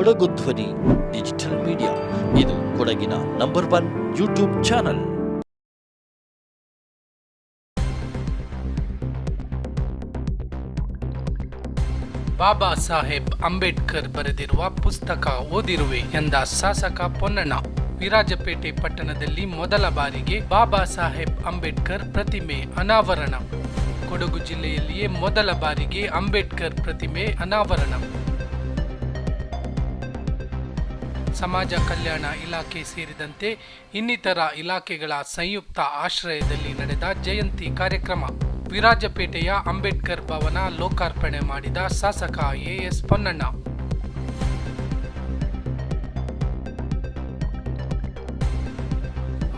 ಕೊಡಗು ಧ್ವನಿ, digital media. ಇದು ಕೊಡಗಿನ number one YouTube channel. Baba Saheb Ambedkar ಬರೆದಿರುವ ಪುಸ್ತಕ ಓದಿರುವೆ ಎಂದ ಶಾಸಕ ಪೊನ್ನಣ್ಣ. ವಿರಾಜಪೇಟೆ ಪಟ್ಟಣದಲ್ಲಿ ಮೊದಲ ಬಾರಿಗೆ ಬಾಬಾ ಸಾಹೇಬ್ ಅಂಬೇಡ್ಕರ್ ಪ್ರತಿಮೆ ಅನಾವರಣ. ಕೊಡಗು ಜಿಲ್ಲೆಯಲ್ಲಿಯೇ ಮೊದಲ ಬಾರಿಗೆ ಅಂಬೇಡ್ಕರ್ ಪ್ರತಿಮೆ ಅನಾವರಣ. ಸಮಾಜ ಕಲ್ಯಾಣ ಇಲಾಖೆ ಸೇರಿದಂತೆ ಇನ್ನಿತರ ಇಲಾಖೆಗಳ ಸಂಯುಕ್ತ ಆಶ್ರಯದಲ್ಲಿ ನಡೆದ ಜಯಂತಿ ಕಾರ್ಯಕ್ರಮ. ವಿರಾಜಪೇಟೆಯ ಅಂಬೇಡ್ಕರ್ ಭವನ ಲೋಕಾರ್ಪಣೆ ಮಾಡಿದ ಶಾಸಕ ಎಎಸ್ ಪೊನ್ನಣ್ಣ.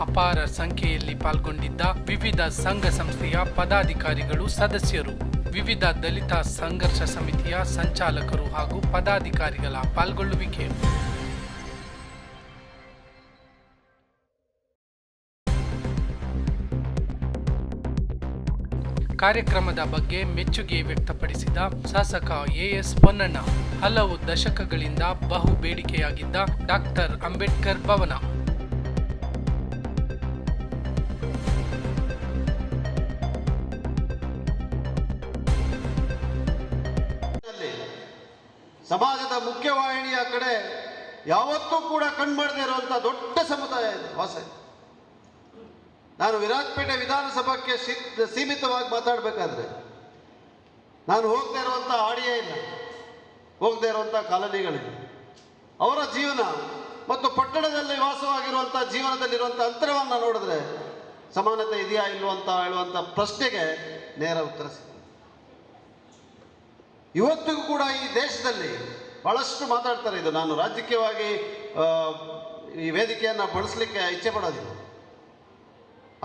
ಅಪಾರ ಸಂಖ್ಯೆಯಲ್ಲಿ ಪಾಲ್ಗೊಂಡಿದ್ದ ವಿವಿಧ ಸಂಘ ಸಂಸ್ಥೆಯ ಪದಾಧಿಕಾರಿಗಳು ಸದಸ್ಯರು. ವಿವಿಧ ದಲಿತ ಸಂಘರ್ಷ ಸಮಿತಿಯ ಸಂಚಾಲಕರು ಹಾಗೂ ಪದಾಧಿಕಾರಿಗಳ ಪಾಲ್ಗೊಳ್ಳುವಿಕೆ. ಕಾರ್ಯಕ್ರಮದ ಬಗ್ಗೆ ಮೆಚ್ಚುಗೆ ವ್ಯಕ್ತಪಡಿಸಿದ ಶಾಸಕ ಎಎಸ್ ಪೊನ್ನಣ್ಣ, ಹಲವು ದಶಕಗಳಿಂದ ಬಹು ಬೇಡಿಕೆಯಾಗಿದ್ದ ಡಾಕ್ಟರ್ ಅಂಬೇಡ್ಕರ್ ಭವನ ಸಮಾಜದ ಮುಖ್ಯವಾಹಿನಿಯ ಕಡೆ ಯಾವತ್ತೂ ಕೂಡ ಕಣ್ಮಾಡದೇ ಇರುವಂತಹ ದೊಡ್ಡ ಸಮುದಾಯ ಇದೆ ಇದೆ. ನಾನು ವಿರಾಜಪೇಟೆ ವಿಧಾನಸಭಾಕ್ಕೆ ಸೀಮಿತವಾಗಿ ಮಾತಾಡಬೇಕಾದ್ರೆ ನಾನು ಹೋಗದೇ ಇರುವಂಥ ಆಡಿಯೇ ಇಲ್ಲ. ಹೋಗದೇ ಇರುವಂಥ ಕಾಲನಿಗಳಿಲ್ಲ ಅವರ ಜೀವನ ಮತ್ತು ಪಟ್ಟಣದಲ್ಲಿ ವಾಸವಾಗಿರುವಂಥ ಜೀವನದಲ್ಲಿರುವಂಥ ಅಂತರವನ್ನು ನೋಡಿದ್ರೆ ಸಮಾನತೆ ಇದೆಯಾ ಇಲ್ವೋ ಅಂತ ಹೇಳುವಂಥ ಪ್ರಶ್ನೆಗೆ ನೇರ ಉತ್ತರ ಇವತ್ತಿಗೂ ಕೂಡ ಈ ದೇಶದಲ್ಲಿ ಬಹಳಷ್ಟು ಮಾತಾಡ್ತಾರೆ ಇದು. ನಾನು ರಾಜಕೀಯವಾಗಿ ಈ ವೇದಿಕೆಯನ್ನು ಬಳಸಲಿಕ್ಕೆ ಇಚ್ಛೆ ಪಡೋದಿಲ್ಲ.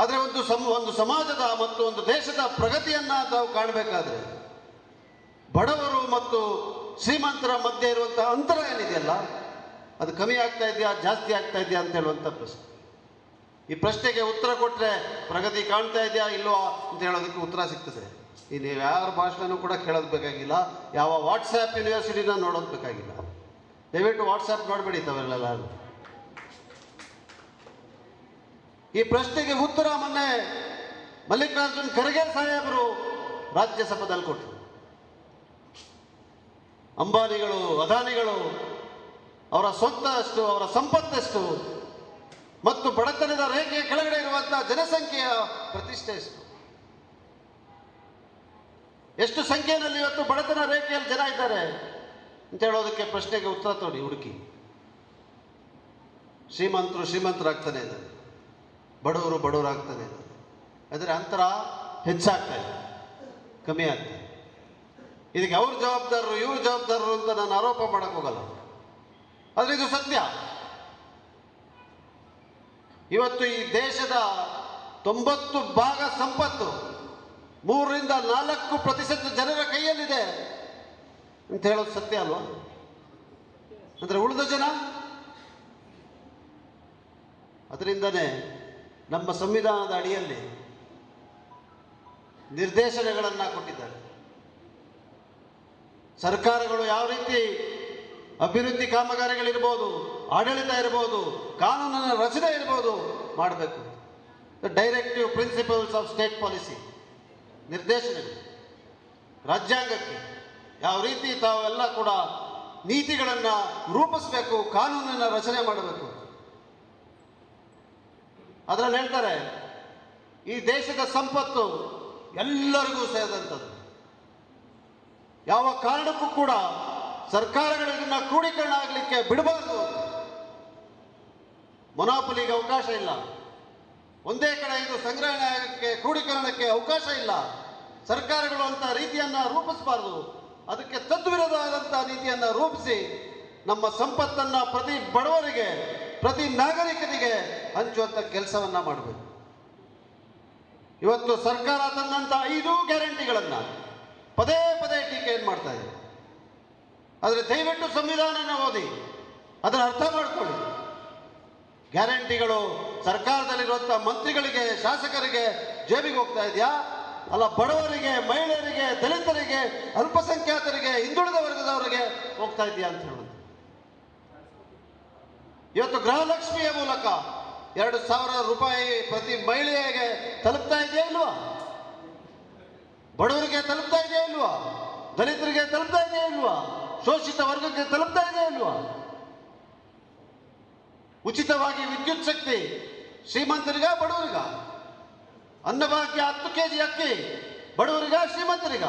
ಆದರೆ ಒಂದು ಸಮ, ಒಂದು ಸಮಾಜದ ಮತ್ತು ಒಂದು ದೇಶದ ಪ್ರಗತಿಯನ್ನು ತಾವು ಕಾಣಬೇಕಾದ್ರೆ ಬಡವರು ಮತ್ತು ಶ್ರೀಮಂತರ ಮಧ್ಯೆ ಇರುವಂತಹ ಅಂತರ ಏನಿದೆಯಲ್ಲ, ಅದು ಕಮ್ಮಿ ಆಗ್ತಾ ಇದೆಯಾ, ಜಾಸ್ತಿ ಆಗ್ತಾ ಇದೆಯಾ ಅಂತ ಹೇಳುವಂಥ ಪ್ರಶ್ನೆ. ಈ ಪ್ರಶ್ನೆಗೆ ಉತ್ತರ ಕೊಟ್ಟರೆ ಪ್ರಗತಿ ಕಾಣ್ತಾ ಇದೆಯಾ, ಇಲ್ವಾ ಅಂತ ಹೇಳೋದಕ್ಕೆ ಉತ್ತರ ಸಿಗ್ತದೆ. ಈ ನೀವು ಯಾರ ಭಾಷಣನೂ ಕೂಡ ಕೇಳೋದು ಬೇಕಾಗಿಲ್ಲ, ಯಾವ ವಾಟ್ಸ್ಆ್ಯಪ್ ಯೂನಿವರ್ಸಿಟಿನ ನೋಡೋದು ಬೇಕಾಗಿಲ್ಲ. ದಯವಿಟ್ಟು ವಾಟ್ಸ್ಆ್ಯಪ್ ನೋಡಬೇಡಿ ತಾವೆಲ್ಲ ಈ ಪ್ರಶ್ನೆಗೆ ಉತ್ತರ ಮೊನ್ನೆ ಮಲ್ಲಿಕಾರ್ಜುನ್ ಖರ್ಗೆ ಸಾಹೇಬರು ರಾಜ್ಯಸಭೆದಲ್ಲಿ ಕೊಟ್ಟರು. ಅಂಬಾನಿಗಳು, ಅದಾನಿಗಳು ಅವರ ಸ್ವಂತ ಅಷ್ಟು ಅವರ ಸಂಪತ್ತಷ್ಟು ಮತ್ತು ಬಡತನದ ರೇಖೆಯ ಕೆಳಗಡೆ ಇರುವಂತಹ ಜನಸಂಖ್ಯೆಯ ಪ್ರತಿಷ್ಠೆ ಎಷ್ಟು? ಎಷ್ಟು ಸಂಖ್ಯೆಯಲ್ಲಿ ಇವತ್ತು ಬಡತನ ರೇಖೆಯಲ್ಲಿ ಜನ ಇದ್ದಾರೆ ಅಂತ ಹೇಳೋದಕ್ಕೆ ಪ್ರಶ್ನೆಗೆ ಉತ್ತರ ತೋಡಿ ಹುಡುಕಿ. ಶ್ರೀಮಂತರು ಶ್ರೀಮಂತರಾಗ್ತಾನೆ ಇದ್ದಾರೆ. ಬಡವರು ಬಡವರಾಗ್ತಾರೆ. ಅದರ ಅಂತರ ಹೆಚ್ಚಾಗ್ತಾ ಇದೆ, ಕಮ್ಮಿ ಆಗ್ತದೆ ಇದಕ್ಕೆ ಅವ್ರ ಜವಾಬ್ದಾರರು, ಇವ್ರ ಜವಾಬ್ದಾರರು ಅಂತ ನಾನು ಆರೋಪ ಮಾಡಕ್ ಹೋಗಲ್ಲ. ಆದರೆ ಇದು ಸತ್ಯ. ಇವತ್ತು ಈ ದೇಶದ ತೊಂಬತ್ತು ಭಾಗ ಸಂಪತ್ತು, ಮೂರರಿಂದ ನಾಲ್ಕು ಪ್ರತಿಶತ ಜನರ ಕೈಯಲ್ಲಿದೆ ಅಂತ ಹೇಳೋದು ಸತ್ಯ ಅಲ್ವಾ? ಅಂದರೆ ಉಳಿದ ಜನ? ಅದರಿಂದನೇ ನಮ್ಮ ಸಂವಿಧಾನದ ಅಡಿಯಲ್ಲಿ ನಿರ್ದೇಶನಗಳನ್ನು ಕೊಟ್ಟಿದ್ದಾರೆ. ಸರ್ಕಾರಗಳು ಯಾವ ರೀತಿ ಅಭಿವೃದ್ಧಿ ಕಾಮಗಾರಿಗಳಿರ್ಬೋದು, ಆಡಳಿತ ಇರ್ಬೋದು, ಕಾನೂನಿನ ರಚನೆ ಇರ್ಬೋದು ಮಾಡಬೇಕು. Directive principles of state policy ನಿರ್ದೇಶನಗಳು. ರಾಜ್ಯಾಂಗಕ್ಕೆ ಯಾವ ರೀತಿ ತಾವೆಲ್ಲ ಕೂಡ ನೀತಿಗಳನ್ನು ರೂಪಿಸಬೇಕು ಕಾನೂನನ್ನು ರಚನೆ ಮಾಡಬೇಕು. ಅದರಲ್ಲಿ ಹೇಳ್ತಾರೆ, ಈ ದೇಶದ ಸಂಪತ್ತು ಎಲ್ಲರಿಗೂ ಸೇರಿದಂಥದ್ದು. ಯಾವ ಕಾರಣಕ್ಕೂ ಕೂಡ ಸರ್ಕಾರಗಳು ಇದನ್ನ ಕ್ರೋಢೀಕರಣ ಆಗಲಿಕ್ಕೆ ಬಿಡಬಾರ್ದು. ಮೊನಾಪಲಿಗೆ ಅವಕಾಶ ಇಲ್ಲ. ಒಂದೇ ಕಡೆ ಇದು ಸಂಗ್ರಹಣೆ ಕ್ರೋಢೀಕರಣಕ್ಕೆ ಅವಕಾಶ ಇಲ್ಲ. ಸರ್ಕಾರಗಳು ಅಂತ ರೀತಿಯನ್ನ ರೂಪಿಸಬಾರದು. ಅದಕ್ಕೆ ತದ್ವಿರೋಧವಾದಂಥ ನೀತಿಯನ್ನ ರೂಪಿಸಿ ನಮ್ಮ ಸಂಪತ್ತನ್ನ ಪ್ರತಿ ಬಡವರಿಗೆ ಪ್ರತಿ ನಾಗರಿಕನಿಗೆ ಹಂಚುವಂಥ ಕೆಲಸವನ್ನ ಮಾಡಬೇಕು. ಇವತ್ತು ಸರ್ಕಾರ ತಂದಂಥ ಐದು ಗ್ಯಾರಂಟಿಗಳನ್ನ ಪದೇ ಪದೇ ಟೀಕೆಯನ್ನು ಮಾಡ್ತಾ ಇದೆ? ಆದರೆ ದಯವಿಟ್ಟು ಸಂವಿಧಾನನ ಓದಿ ಅದರ ಅರ್ಥ ಮಾಡಿಕೊಳ್ಳಿ. ಗ್ಯಾರಂಟಿಗಳು ಸರ್ಕಾರದಲ್ಲಿರುವಂಥ ಮಂತ್ರಿಗಳಿಗೆ, ಶಾಸಕರಿಗೆ ಜೇಬಿಗೆ ಹೋಗ್ತಾ ಇದೆಯಾ? ಅಲ್ಲ, ಬಡವರಿಗೆ, ಮಹಿಳೆಯರಿಗೆ, ದಲಿತರಿಗೆ, ಅಲ್ಪಸಂಖ್ಯಾತರಿಗೆ, ಹಿಂದುಳಿದ ವರ್ಗದವರಿಗೆ ಹೋಗ್ತಾ ಇದೆಯಾ ಅಂತ ಹೇಳೋದು. ಇವತ್ತು ಗೃಹಲಕ್ಷ್ಮಿಯ ಮೂಲಕ ಎರಡು ಸಾವಿರ ರೂಪಾಯಿ ಪ್ರತಿ ಮಹಿಳೆಗೆ ತಲುಪ್ತಾ ಇದೆಯಾ ಇಲ್ವಾ? ಬಡವರಿಗೆ ತಲುಪ್ತಾ ಇದೆಯಾ ಇಲ್ವಾ? ದಲಿತರಿಗೆ ತಲುಪ್ತಾ ಇದೆಯಾ ಇಲ್ವಾ? ಶೋಷಿತ ವರ್ಗಕ್ಕೆ ತಲುಪ್ತಾ ಇದೆಯಾ ಇಲ್ವಾ? ಉಚಿತವಾಗಿ ವಿದ್ಯುತ್ ಶಕ್ತಿ ಶ್ರೀಮಂತರಿಗ, ಬಡವರಿಗ? ಅನ್ನಭಾಗ್ಯ ಹತ್ತು ಕೆ ಜಿ ಅಕ್ಕಿ ಬಡವರಿಗ, ಶ್ರೀಮಂತರಿಗ?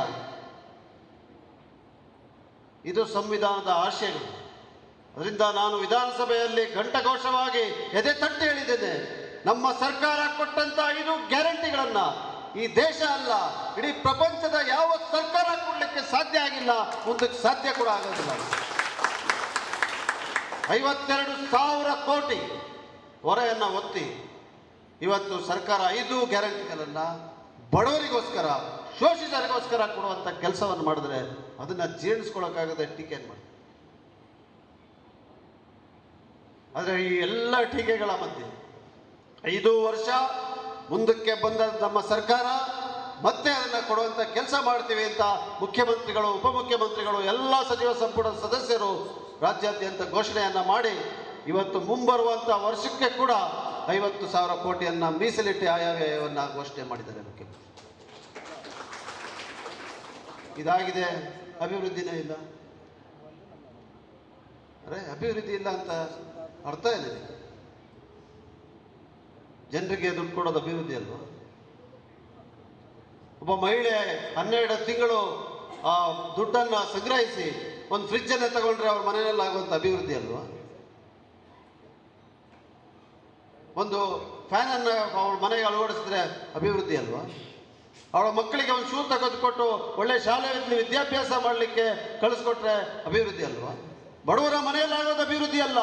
ಇದು ಸಂವಿಧಾನದ ಆಶಯಗಳು. ಅದರಿಂದ ನಾನು ವಿಧಾನಸಭೆಯಲ್ಲಿ ಘಂಟಘೋಷವಾಗಿ ಎದೆ ತಟ್ಟಿ ಹೇಳಿದ್ದೇನೆ. ನಮ್ಮ ಸರ್ಕಾರ ಕೊಟ್ಟಂತ ಐದು ಗ್ಯಾರಂಟಿಗಳನ್ನ ಈ ದೇಶ ಅಲ್ಲ, ಇಡೀ ಪ್ರಪಂಚದ ಯಾವ ಸರ್ಕಾರ ಕೊಡಲಿಕ್ಕೆ ಸಾಧ್ಯ ಆಗಿಲ್ಲ, ಮುಂದಕ್ಕೆ ಸಾಧ್ಯ ಕೂಡ ಆಗೋದಿಲ್ಲ. ಐವತ್ತೆರಡು ಸಾವಿರ ಕೋಟಿ ಹೊರೆಯನ್ನ ಒತ್ತಿ ಇವತ್ತು ಸರ್ಕಾರ ಐದು ಗ್ಯಾರಂಟಿಗಳನ್ನ ಬಡವರಿಗೋಸ್ಕರ, ಶೋಷಿತರಿಗೋಸ್ಕರ ಕೊಡುವಂತ ಕೆಲಸವನ್ನು ಮಾಡಿದ್ರೆ ಅದನ್ನ ಜೀರ್ಣಿಸ್ಕೊಳ್ಳೋಕ್ಕಾಗದೆ ಟೀಕೆ ಮಾಡಿ ಆದರೆ ಈ ಎಲ್ಲ ಟೀಕೆಗಳ ಮಧ್ಯೆ. ಐದು ವರ್ಷ ಮುಂದಕ್ಕೆ ಬಂದ ನಮ್ಮ ಸರ್ಕಾರ ಮತ್ತೆ ಅದನ್ನು ಕೊಡುವಂಥ ಕೆಲಸ ಮಾಡ್ತೀವಿ ಅಂತ ಮುಖ್ಯಮಂತ್ರಿಗಳು, ಉಪಮುಖ್ಯಮಂತ್ರಿಗಳು, ಎಲ್ಲ ಸಚಿವ ಸಂಪುಟ ಸದಸ್ಯರು ರಾಜ್ಯಾದ್ಯಂತ ಘೋಷಣೆಯನ್ನು ಮಾಡಿ ಇವತ್ತು ಮುಂಬರುವಂಥ ವರ್ಷಕ್ಕೆ ಕೂಡ ಐವತ್ತು ಸಾವಿರ ಕೋಟಿಯನ್ನು ಮೀಸಲಿಟ್ಟು ಆಯವ್ಯಯವನ್ನು ಘೋಷಣೆ ಮಾಡಿದ್ದಾರೆ ಮುಖ್ಯಮಂತ್ರಿ. ಇದಾಗಿದೆ ಅಭಿವೃದ್ಧಿನೇ ಇಲ್ಲ. ಅರೆ, ಅಭಿವೃದ್ಧಿ ಇಲ್ಲ ಅಂತ ಅರ್ಥ ಇದೆ ಜನರಿಗೆ ದುಡ್ಡು ಕೊಡೋದು ಅಭಿವೃದ್ಧಿ ಅಲ್ವಾ? ಒಬ್ಬ ಮಹಿಳೆ ಹನ್ನೆರಡು ತಿಂಗಳು ಆ ದುಡ್ಡನ್ನ ಸಂಗ್ರಹಿಸಿ ಒಂದು ಫ್ರಿಜ್ ಅನ್ನ ತಗೊಂಡ್ರೆ ಅವ್ರ ಮನೆಯಲ್ಲಿ ಆಗುವಂಥ ಅಭಿವೃದ್ಧಿ ಅಲ್ವಾ? ಒಂದು ಫ್ಯಾನ್ ಅನ್ನ ಅವಳ ಮನೆಗೆ ಅಳವಡಿಸಿದ್ರೆ ಅಭಿವೃದ್ಧಿ ಅಲ್ವಾ? ಅವಳ ಮಕ್ಕಳಿಗೆ ಒಂದು ಶೂ ತೆಗೆದುಕೊಟ್ಟು ಒಳ್ಳೆ ಶಾಲೆಯಲ್ಲಿ ವಿದ್ಯಾಭ್ಯಾಸ ಮಾಡಲಿಕ್ಕೆ ಕಳಿಸ್ಕೊಟ್ರೆ ಅಭಿವೃದ್ಧಿ ಅಲ್ವಾ? ಬಡವರ ಮನೆಯಲ್ಲಾಗೋದು ಅಭಿವೃದ್ಧಿ ಅಲ್ಲ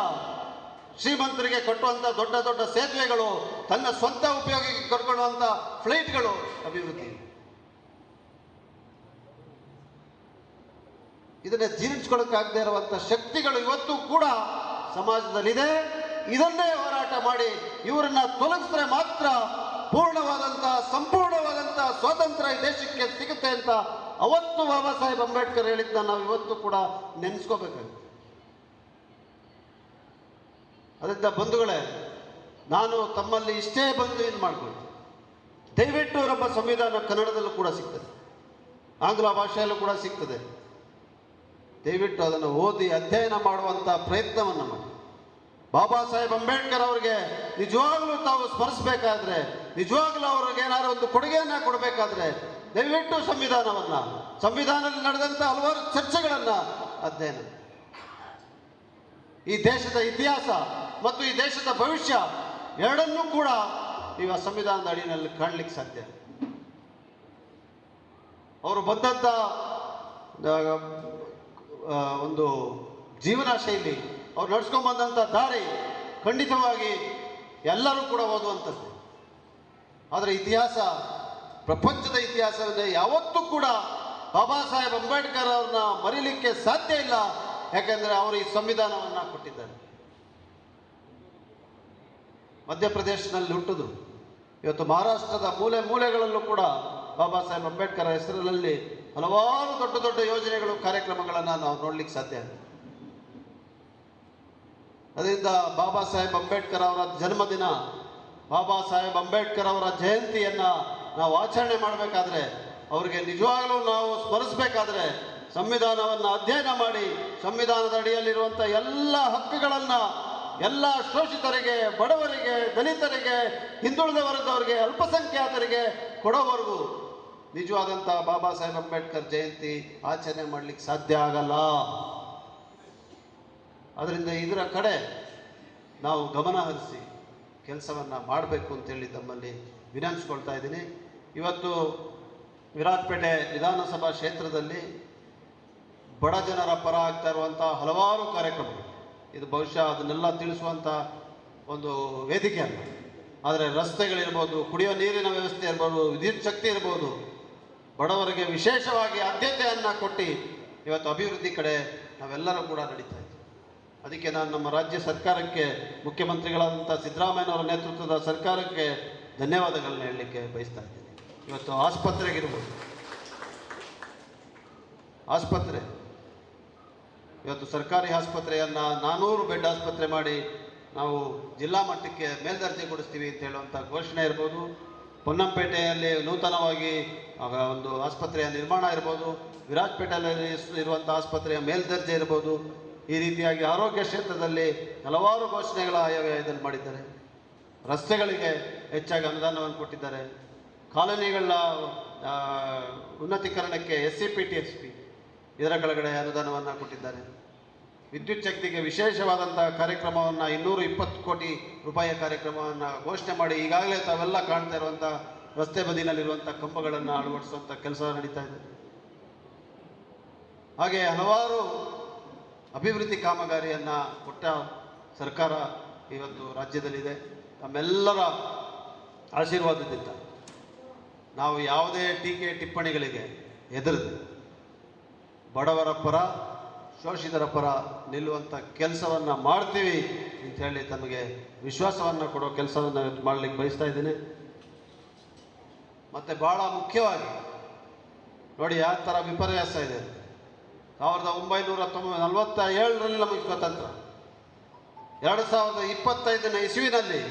ಶ್ರೀಮಂತರಿಗೆ ಕಟ್ಟುವಂಥ ದೊಡ್ಡ ದೊಡ್ಡ ಸೇತುವೆಗಳು, ತನ್ನ ಸ್ವಂತ ಉಪಯೋಗಕ್ಕೆ ಕರ್ಕೊಳ್ಳುವಂತ ಫ್ಲೈಟ್ಗಳು ಅಭಿವೃದ್ಧಿ. ಇದನ್ನ ಜೀರ್ಣಿಸ್ಕೊಳ್ಳೋಕ್ಕಾಗದೇ ಇರುವಂಥ ಶಕ್ತಿಗಳು ಇವತ್ತು ಕೂಡ ಸಮಾಜದಲ್ಲಿದೆ. ಇದನ್ನೇ ಹೋರಾಟ ಮಾಡಿ ಇವರನ್ನ ತೊಲಗಿಸಿದ್ರೆ ಮಾತ್ರ ಪೂರ್ಣವಾದಂಥ ಸಂಪೂರ್ಣವಾದಂಥ ಸ್ವಾತಂತ್ರ್ಯ ಈ ದೇಶಕ್ಕೆ ಸಿಗುತ್ತೆ ಅಂತ ಅವತ್ತು ಬಾಬಾ ಸಾಹೇಬ್ ಅಂಬೇಡ್ಕರ್ ಹೇಳಿದ್ದನ್ನ ನಾವು ಇವತ್ತು ಕೂಡ ನೆನೆಸ್ಕೋಬೇಕಾಗುತ್ತೆ ಅದರಿಂದ ಬಂಧುಗಳೇ, ನಾನು ತಮ್ಮಲ್ಲಿ ಇಷ್ಟೇ ಬಂದು ಇದು ಮಾಡಿಕೊಳ್ಳಿ ದಯವಿಟ್ಟು ನಮ್ಮ ಸಂವಿಧಾನ ಕನ್ನಡದಲ್ಲೂ ಕೂಡ ಸಿಗ್ತದೆ, ಆಂಗ್ಲ ಭಾಷೆಯಲ್ಲೂ ಕೂಡ ಸಿಗ್ತದೆ. ದಯವಿಟ್ಟು ಅದನ್ನು ಓದಿ ಅಧ್ಯಯನ ಮಾಡುವಂಥ ಪ್ರಯತ್ನವನ್ನು ಮಾಡಿ. ಬಾಬಾ ಸಾಹೇಬ್ ಅಂಬೇಡ್ಕರ್ ಅವರಿಗೆ ನಿಜವಾಗ್ಲೂ ತಾವು ಸ್ಮರಿಸಬೇಕಾದ್ರೆ, ನಿಜವಾಗ್ಲೂ ಅವ್ರಿಗೆ ಏನಾದ್ರು ಒಂದು ಕೊಡುಗೆಯನ್ನು ಕೊಡಬೇಕಾದ್ರೆ ದಯವಿಟ್ಟು ಸಂವಿಧಾನವನ್ನ, ಸಂವಿಧಾನದಲ್ಲಿ ನಡೆದಂಥ ಹಲವಾರು ಚರ್ಚೆಗಳನ್ನ ಅಧ್ಯಯನ ಈ ದೇಶದ ಇತಿಹಾಸ ಮತ್ತು ಈ ದೇಶದ ಭವಿಷ್ಯ ಎರಡನ್ನೂ ಕೂಡ ಆ ಸಂವಿಧಾನದ ಅಡಿಯಲ್ಲಿ ಕಾಣಲಿಕ್ಕೆ ಸಾಧ್ಯ ಅವರು ಬಂದಂಥ ಒಂದು ಜೀವನ ಶೈಲಿ ಅವ್ರು ನಡ್ಸ್ಕೊಂಡ್ ಬಂದಂಥ ದಾರಿ ಖಂಡಿತವಾಗಿ ಎಲ್ಲರೂ ಕೂಡ ಓದುವಂಥದ್ದು. ಆದರೆ ಇತಿಹಾಸ, ಪ್ರಪಂಚದ ಇತಿಹಾಸದಲ್ಲಿ ಯಾವತ್ತೂ ಕೂಡ ಬಾಬಾ ಸಾಹೇಬ್ ಅಂಬೇಡ್ಕರ್ ಅವ್ರನ್ನ ಮರೀಲಿಕ್ಕೆ ಸಾಧ್ಯ ಇಲ್ಲ. ಯಾಕೆಂದರೆ ಅವರು ಈ ಸಂವಿಧಾನವನ್ನ ಕೊಟ್ಟಿದ್ದಾರೆ. ಮಧ್ಯಪ್ರದೇಶನಲ್ಲಿ ಹುಟ್ಟಿದ್ರು. ಇವತ್ತು ಮಹಾರಾಷ್ಟ್ರದ ಮೂಲೆ ಮೂಲೆಗಳಲ್ಲೂ ಕೂಡ ಬಾಬಾ ಸಾಹೇಬ್ ಅಂಬೇಡ್ಕರ್ ಹೆಸರಿನಲ್ಲಿ ಹಲವಾರು ದೊಡ್ಡ ದೊಡ್ಡ ಯೋಜನೆಗಳು, ಕಾರ್ಯಕ್ರಮಗಳನ್ನು ನಾವು ನೋಡ್ಲಿಕ್ಕೆ ಸಾಧ್ಯ ಅದರಿಂದ ಬಾಬಾ ಸಾಹೇಬ್ ಅಂಬೇಡ್ಕರ್ ಅವರ ಜನ್ಮದಿನ, ಬಾಬಾ ಸಾಹೇಬ್ ಅಂಬೇಡ್ಕರ್ ಅವರ ಜಯಂತಿಯನ್ನ ನಾವು ಆಚರಣೆ ಮಾಡಬೇಕಾದ್ರೆ, ಅವರಿಗೆ ನಿಜವಾಗಲೂ ನಾವು ಸ್ಮರಿಸಬೇಕಾದ್ರೆ ಸಂವಿಧಾನವನ್ನು ಅಧ್ಯಯನ ಮಾಡಿ, ಸಂವಿಧಾನದ ಅಡಿಯಲ್ಲಿರುವಂಥ ಎಲ್ಲ ಹಕ್ಕುಗಳನ್ನು ಎಲ್ಲ ಶೋಷಿತರಿಗೆ, ಬಡವರಿಗೆ, ದಲಿತರಿಗೆ ಹಿಂದುಳಿದ ವರ್ಗದವರಿಗೆ ಅಲ್ಪಸಂಖ್ಯಾತರಿಗೆ ಕೊಡೋವರೆಗೂ ನಿಜವಾದಂಥ ಬಾಬಾ ಸಾಹೇಬ್ ಅಂಬೇಡ್ಕರ್ ಜಯಂತಿ ಆಚರಣೆ ಮಾಡಲಿಕ್ಕೆ ಸಾಧ್ಯ ಆಗಲ್ಲ. ಅದರಿಂದ ಇದರ ಕಡೆ ನಾವು ಗಮನ ಹರಿಸಿ ಕೆಲಸವನ್ನು ಮಾಡಬೇಕು ಅಂತೇಳಿ ತಮ್ಮಲ್ಲಿ ವಿನಂತಿಸ್ಕೊಳ್ತಾ ಇದ್ದೀನಿ. ಇವತ್ತು ವಿರಾಜಪೇಟೆ ವಿಧಾನಸಭಾ ಕ್ಷೇತ್ರದಲ್ಲಿ ಬಡ ಜನರ ಪರ ಆಗ್ತಾ ಇರುವಂಥ ಹಲವಾರು ಕಾರ್ಯಕ್ರಮಗಳು. ಇದು ಬಹುಶಃ ಅದನ್ನೆಲ್ಲ ತಿಳಿಸುವಂಥ ಒಂದು ವೇದಿಕೆ ಅಲ್ಲ. ಆದರೆ ರಸ್ತೆಗಳಿರ್ಬೋದು ಕುಡಿಯೋ ನೀರಿನ ವ್ಯವಸ್ಥೆ ಇರ್ಬೋದು, ವಿದ್ಯುತ್ ಶಕ್ತಿ ಇರ್ಬೋದು, ಬಡವರಿಗೆ ವಿಶೇಷವಾಗಿ ಆದ್ಯತೆಯನ್ನು ಕೊಟ್ಟು ಇವತ್ತು ಅಭಿವೃದ್ಧಿ ಕಡೆ ನಾವೆಲ್ಲರೂ ಕೂಡ ನಡೀತಾ ಇದ್ದೀವಿ. ಅದಕ್ಕೆ ನಾನು ನಮ್ಮ ರಾಜ್ಯ ಸರ್ಕಾರಕ್ಕೆ, ಮುಖ್ಯಮಂತ್ರಿಗಳಾದಂಥ ಸಿದ್ದರಾಮಯ್ಯನವರ ನೇತೃತ್ವದ ಸರ್ಕಾರಕ್ಕೆ ಧನ್ಯವಾದಗಳನ್ನ ಹೇಳಲಿಕ್ಕೆ ಬಯಸ್ತಾ ಇದ್ದೀನಿ. ಇವತ್ತು ಆಸ್ಪತ್ರೆಗಿರ್ಬೋದು ಆಸ್ಪತ್ರೆ ಇವತ್ತು ಸರ್ಕಾರಿ ಆಸ್ಪತ್ರೆಯನ್ನು ನಾನೂರು ಬೆಡ್ ಆಸ್ಪತ್ರೆ ಮಾಡಿ ನಾವು ಜಿಲ್ಲಾ ಮಟ್ಟಕ್ಕೆ ಮೇಲ್ದರ್ಜೆ ಕೊಡಿಸ್ತೀವಿ ಅಂತ ಹೇಳುವಂಥ ಘೋಷಣೆ ಇರ್ಬೋದು. ಪೊನ್ನಂಪೇಟೆಯಲ್ಲಿ ನೂತನವಾಗಿ ಒಂದು ಆಸ್ಪತ್ರೆಯ ನಿರ್ಮಾಣ ಇರ್ಬೋದು. ವಿರಾಜ್ಪೇಟೆಯಲ್ಲಿ ಇರುವಂಥ ಆಸ್ಪತ್ರೆಯ ಮೇಲ್ದರ್ಜೆ ಇರ್ಬೋದು. ಈ ರೀತಿಯಾಗಿ ಆರೋಗ್ಯ ಕ್ಷೇತ್ರದಲ್ಲಿ ಹಲವಾರು ಘೋಷಣೆಗಳ ಆಯವ್ಯಯದಲ್ಲಿ ಮಾಡಿದ್ದಾರೆ. ರಸ್ತೆಗಳಿಗೆ ಹೆಚ್ಚಾಗಿ ಅನುದಾನವನ್ನು ಕೊಟ್ಟಿದ್ದಾರೆ. ಕಾಲೋನಿಗಳ ಉನ್ನತೀಕರಣಕ್ಕೆ S C P T S P ಇದರ ಕೆಳಗಡೆ ಅನುದಾನವನ್ನು ಕೊಟ್ಟಿದ್ದಾರೆ. ವಿದ್ಯುತ್ ಶಕ್ತಿಗೆ ವಿಶೇಷವಾದಂಥ ಕಾರ್ಯಕ್ರಮವನ್ನು ಇನ್ನೂರು ಇಪ್ಪತ್ತು ಕೋಟಿ ರೂಪಾಯಿಯ ಕಾರ್ಯಕ್ರಮವನ್ನು ಘೋಷಣೆ ಮಾಡಿ ಈಗಾಗಲೇ ತಾವೆಲ್ಲ ಕಾಣ್ತಾ ಇರುವಂಥ ರಸ್ತೆ ಬದಿನಲ್ಲಿರುವಂಥ ಕಂಬಗಳನ್ನು ಅಳವಡಿಸುವಂಥ ಕೆಲಸ ನಡೀತಾ ಇದೆ. ಹಾಗೆ ಹಲವಾರು ಅಭಿವೃದ್ಧಿ ಕಾಮಗಾರಿಯನ್ನು ಕೊಟ್ಟ ಸರ್ಕಾರ ಇವತ್ತು ರಾಜ್ಯದಲ್ಲಿದೆ. ತಮ್ಮೆಲ್ಲರ ಆಶೀರ್ವಾದದಿಂದ ನಾವು ಯಾವುದೇ ಟೀಕೆ ಟಿಪ್ಪಣಿಗಳಿಗೆ ಹೆದರದೆ ಬಡವರ ಪರ, ಶೋಷಿತರ ಪರ ನಿಲ್ಲುವಂಥ ಕೆಲಸವನ್ನು ಮಾಡ್ತೀವಿ ಅಂತ ಹೇಳಿ ತಮಗೆ ವಿಶ್ವಾಸವನ್ನು ಕೊಡೋ ಕೆಲಸವನ್ನು ಮಾಡಲಿಕ್ಕೆ ಬಯಸ್ತಾ ಇದ್ದೀನಿ ಮತ್ತು ಭಾಳ ಮುಖ್ಯವಾಗಿ ನೋಡಿ ಯಾವ ಥರ ವಿಪರ್ಯಾಸ ಇದೆ. ಸಾವಿರದ ಒಂಬೈನೂರ ತೊಂಬ ನಲವತ್ತ ಏಳರಲ್ಲಿ ನಮಗೆ ಸ್ವತಂತ್ರ ಎರಡು ಸಾವಿರದ ಇಪ್ಪತ್ತೈದನೇ ಇಸುವಿನಲ್ಲಿ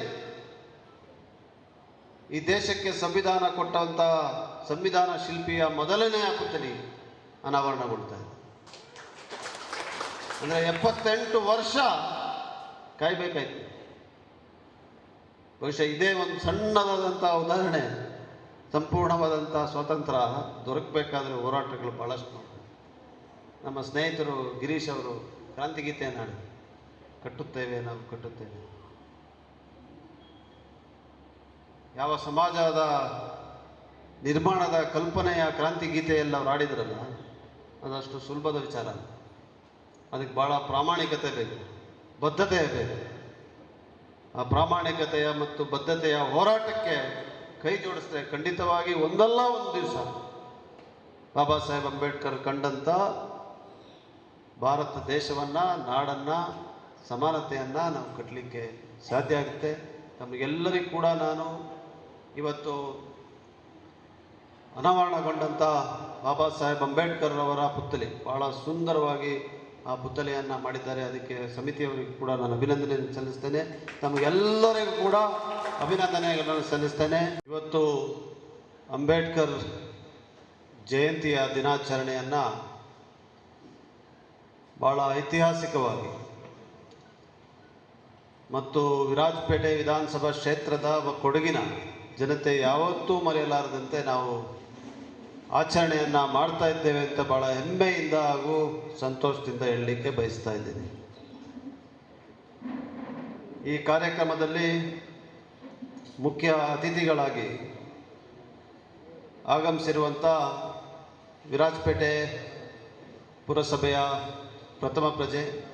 ಈ ದೇಶಕ್ಕೆ ಸಂವಿಧಾನ ಕೊಟ್ಟಂಥ ಸಂವಿಧಾನ ಶಿಲ್ಪಿಯ ಮೊದಲನೆಯ ಪುತ್ಥಳಿ ಅನಾವರಣಗೊಳ್ತಾ ಇದೆ. ಅಂದರೆ ಎಪ್ಪತ್ತೆಂಟು ವರ್ಷ ಕಾಯಬೇಕಾಯ್ತು. ಬಹುಶಃ ಇದೇ ಒಂದು ಸಣ್ಣದಾದಂಥ ಉದಾಹರಣೆ ಸಂಪೂರ್ಣವಾದಂಥ ಸ್ವಾತಂತ್ರ್ಯ ದೊರಕಬೇಕಾದ್ರೆ ಹೋರಾಟಗಳು ಭಾಳಷ್ಟು ನಮ್ಮ ಸ್ನೇಹಿತರು ಗಿರೀಶ್ ಅವರು ಕ್ರಾಂತಿಗೀತೆಯನ್ನು ಹಾಡಿ, ಕಟ್ಟುತ್ತೇವೆ ನಾವು ಕಟ್ಟುತ್ತೇವೆ ಯಾವ ಸಮಾಜದ ನಿರ್ಮಾಣದ ಕಲ್ಪನೆಯ ಕ್ರಾಂತಿ ಗೀತೆಯಲ್ಲಿ ಅವ್ರು ಆಡಿದ್ರಲ್ಲ ಅದಷ್ಟು ಸುಲಭದ ವಿಚಾರ. ಅದಕ್ಕೆ ಭಾಳ ಪ್ರಾಮಾಣಿಕತೆ ಬೇಕು. ಬದ್ಧತೆ ಬೇಕು. ಆ ಪ್ರಾಮಾಣಿಕತೆಯ ಮತ್ತು ಬದ್ಧತೆಯ ಹೋರಾಟಕ್ಕೆ ಕೈ ಜೋಡಿಸಿದ್ರೆ ಖಂಡಿತವಾಗಿ ಒಂದಲ್ಲ ಒಂದು ದಿವಸ ಬಾಬಾ ಸಾಹೇಬ್ ಅಂಬೇಡ್ಕರ್ ಕಂಡಂಥ ಭಾರತ ದೇಶವನ್ನು, ನಾಡನ್ನು, ಸಮಾನತೆಯನ್ನು ನಾವು ಕಟ್ಟಲಿಕ್ಕೆ ಸಾಧ್ಯ ಆಗುತ್ತೆ. ನಮಗೆಲ್ಲರಿಗೂ ಕೂಡ ನಾನು ಇವತ್ತು ಅನಾವರಣಗೊಂಡಂಥ ಬಾಬಾ ಸಾಹೇಬ್ ಅಂಬೇಡ್ಕರ್ ಅವರ ಪುತ್ಥಳಿ. ಬಹಳ ಸುಂದರವಾಗಿ ಆ ಪುತ್ಥಳಿಯನ್ನು ಮಾಡಿದ್ದಾರೆ. ಅದಕ್ಕೆ ಸಮಿತಿಯವರಿಗೂ ಕೂಡ ನಾನು ಅಭಿನಂದನೆ ಸಲ್ಲಿಸ್ತೇನೆ. ತಮಗೆಲ್ಲರಿಗೂ ಕೂಡ ಅಭಿನಂದನೆಗಳನ್ನು ಸಲ್ಲಿಸ್ತೇನೆ. ಇವತ್ತು ಅಂಬೇಡ್ಕರ್ ಜಯಂತಿಯ ದಿನಾಚರಣೆಯನ್ನು ಭಾಳ ಐತಿಹಾಸಿಕವಾಗಿ ಮತ್ತು ವಿರಾಜಪೇಟೆ ವಿಧಾನಸಭಾ ಕ್ಷೇತ್ರದ ಕೊಡಗಿನ ಜನತೆ ಯಾವತ್ತೂ ಮರೆಯಲಾರದಂತೆ ನಾವು ಆಚರಣೆಯನ್ನು ಮಾಡ್ತಾ ಇದ್ದೇವೆ ಅಂತ ಭಾಳ ಹೆಮ್ಮೆಯಿಂದ ಹಾಗೂ ಸಂತೋಷದಿಂದ ಹೇಳಲಿಕ್ಕೆ ಬಯಸ್ತಾ ಇದ್ದೀನಿ. ಈ ಕಾರ್ಯಕ್ರಮದಲ್ಲಿ ಮುಖ್ಯ ಅತಿಥಿಗಳಾಗಿ ಆಗಮಿಸಿರುವಂಥ ವಿರಾಜಪೇಟೆ ಪುರಸಭೆಯ ಪ್ರಥಮ ಪ್ರಜೆ